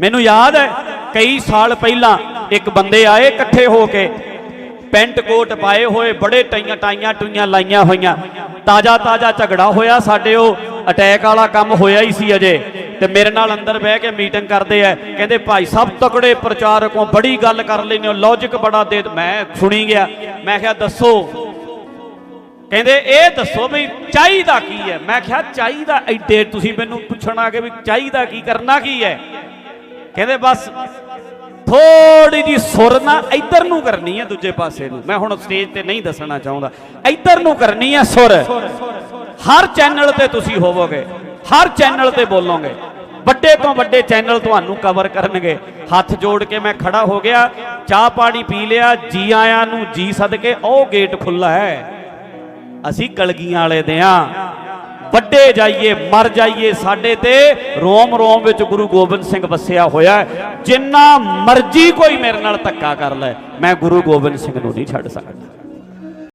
ਮੈਨੂੰ ਯਾਦ ਹੈ, ਕਈ ਸਾਲ ਪਹਿਲਾਂ ਇੱਕ ਬੰਦੇ ਆਏ ਇਕੱਠੇ ਹੋ ਕੇ, ਪੈਂਟ ਕੋਟ ਪਾਏ ਹੋਏ, ਬੜੇ ਟਾਈਆਂ ਟਾਈਆਂ ਟੁਈਆਂ ਲਾਈਆਂ ਹੋਈਆਂ। ਤਾਜ਼ਾ ਤਾਜ਼ਾ ਝਗੜਾ ਹੋਇਆ ਸਾਡੇ ਉਹ, ਅਟੈਕ ਵਾਲਾ ਕੰਮ ਹੋਇਆ ਹੀ ਸੀ ਅਜੇ। ਤੇ ਮੇਰੇ ਨਾਲ ਅੰਦਰ ਬਹਿ ਕੇ ਮੀਟਿੰਗ ਕਰਦੇ ਆ, ਕਹਿੰਦੇ ਭਾਈ ਸਭ ਤਕੜੇ ਪ੍ਰਚਾਰਕੋਂ ਬੜੀ ਗੱਲ ਕਰ ਲੈਨੇ ਹੋ ਲੌਜੀਕ ਬੜਾ ਦੇ। ਮੈਂ ਸੁਣੀ ਗਿਆ, ਮੈਂ ਕਿਹਾ, ਦੱਸੋ। ਕਹਿੰਦੇ, ਇਹ ਦੱਸੋ ਵੀ ਚਾਹੀਦਾ ਕੀ ਹੈ? ਮੈਂ ਕਿਹਾ, ਚਾਹੀਦਾ ਐਡੇ, ਤੁਸੀਂ ਮੈਨੂੰ ਪੁੱਛਣਾ ਕਿ ਵੀ ਚਾਹੀਦਾ ਕੀ, ਕਰਨਾ ਕੀ ਹੈ? ਕਹਿੰਦੇ ਬਸ ਥੋੜੀ ਜੀ ਸੁਰ ਨਾ ਇੱਧਰ ਨੂੰ ਕਰਨੀ ਹੈ ਦੂਜੇ ਪਾਸੇ ਨੂੰ। ਮੈਂ ਹੁਣ ਸਟੇਜ ਤੇ ਨਹੀਂ ਦੱਸਣਾ ਚਾਹੁੰਦਾ। ਇੱਧਰ ਨੂੰ ਕਰਨੀ ਹੈ ਸੁਰ। ਹਰ ਚੈਨਲ ਤੇ ਤੁਸੀਂ ਹੋਵੋਗੇ। ਹਰ ਚੈਨਲ ਤੇ ਬੋਲੋਗੇ। ਵੱਡੇ ਤੋਂ ਵੱਡੇ ਚੈਨਲ ਤੁਹਾਨੂੰ ਕਵਰ ਕਰਨਗੇ। ਹੱਥ ਜੋੜ ਕੇ ਮੈਂ ਖੜਾ ਹੋ ਗਿਆ। ਚਾਹ ਪਾਣੀ ਪੀ ਲਿਆ। ਜੀ ਆਇਆਂ ਨੂੰ ਜੀ ਸਦਕੇ। ਉਹ ਗੇਟ ਖੁੱਲਾ ਹੈ। ਅਸੀਂ ਕਲਗੀਆਂ ਵਾਲੇ ਦੇ ਆ। ਵੱਡੇ ਜਾਈਏ, ਮਰ ਜਾਈਏ, ਸਾਡੇ ਤੇ ਰੋਮ ਰੋਮ ਵਿੱਚ ਗੁਰੂ ਗੋਬਿੰਦ ਸਿੰਘ ਵਸਿਆ ਹੋਇਆ ਜਿੰਨਾ ਮਰਜ਼ੀ ਕੋਈ ਮੇਰੇ ਨਾਲ ਧੱਕਾ ਕਰ ਲੈ, ਮੈਂ ਗੁਰੂ ਗੋਬਿੰਦ ਸਿੰਘ ਨੂੰ ਨਹੀਂ ਛੱਡ ਸਕਦਾ।